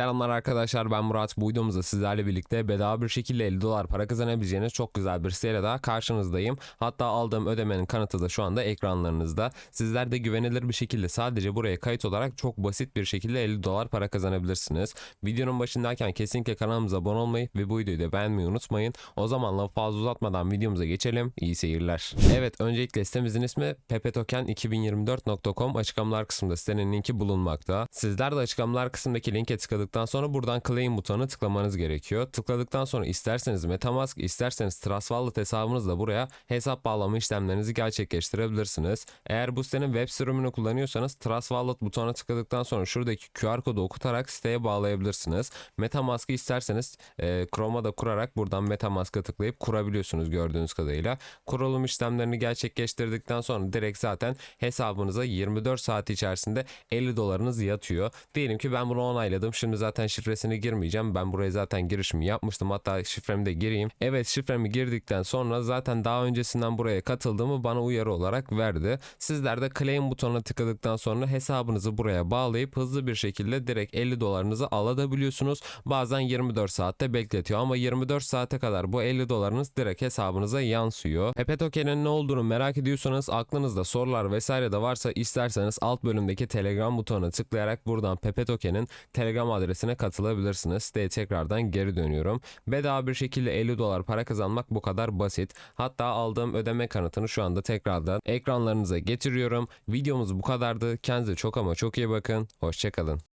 Selamlar arkadaşlar ben Murat. Bu videomuzda sizlerle birlikte bedava bir şekilde 50 dolar para kazanabileceğiniz çok güzel bir siteyle daha karşınızdayım. Hatta aldığım ödemenin kanıtı da şu anda ekranlarınızda. Sizler de güvenilir bir şekilde sadece buraya kayıt olarak çok basit bir şekilde 50 dolar para kazanabilirsiniz. Videonun başındayken kesinlikle kanalımıza abone olmayı ve bu videoyu da beğenmeyi unutmayın. O zaman lafı fazla uzatmadan videomuza geçelim. İyi seyirler. Evet öncelikle sitemizin ismi pepetoken2024.com açıklamalar kısmında sitenin linki bulunmakta. Sizler de açıklamalar kısmındaki linke tıkladıktan sonra buradan claim butonuna tıklamanız gerekiyor. Tıkladıktan sonra isterseniz Metamask isterseniz Trust Wallet hesabınızla buraya hesap bağlama işlemlerinizi gerçekleştirebilirsiniz. Eğer bu sitenin web sürümünü kullanıyorsanız Trust Wallet butonuna tıkladıktan sonra şuradaki QR kodu okutarak siteye bağlayabilirsiniz. Metamask'ı isterseniz e, Chrome'a da kurarak buradan Metamask'a tıklayıp kurabiliyorsunuz gördüğünüz kadarıyla. Kurulum işlemlerini gerçekleştirdikten sonra direkt zaten hesabınıza 24 saat içerisinde 50 dolarınız yatıyor. Diyelim ki ben bunu onayladım. Şimdi zaten şifresini girmeyeceğim. Ben buraya zaten girişimi yapmıştım. Hatta şifremi de gireyim. Evet şifremi girdikten sonra zaten daha öncesinden buraya katıldığımı bana uyarı olarak verdi. Sizler de claim butonuna tıkladıktan sonra hesabınızı buraya bağlayıp hızlı bir şekilde direkt 50 dolarınızı alabiliyorsunuz. Bazen 24 saatte bekletiyor ama 24 saate kadar bu 50 dolarınız direkt hesabınıza yansıyor. Pepe Token'in ne olduğunu merak ediyorsanız aklınızda sorular vesaire de varsa isterseniz alt bölümdeki Telegram butonuna tıklayarak buradan Pepe Token'in Telegram adresine katılabilirsiniz. Siteye tekrardan geri dönüyorum. Bedava bir şekilde 50 dolar para kazanmak bu kadar basit. Hatta aldığım ödeme kanıtını şu anda tekrardan ekranlarınıza getiriyorum. Videomuz bu kadardı. Kendinize çok ama çok iyi bakın. Hoşçakalın.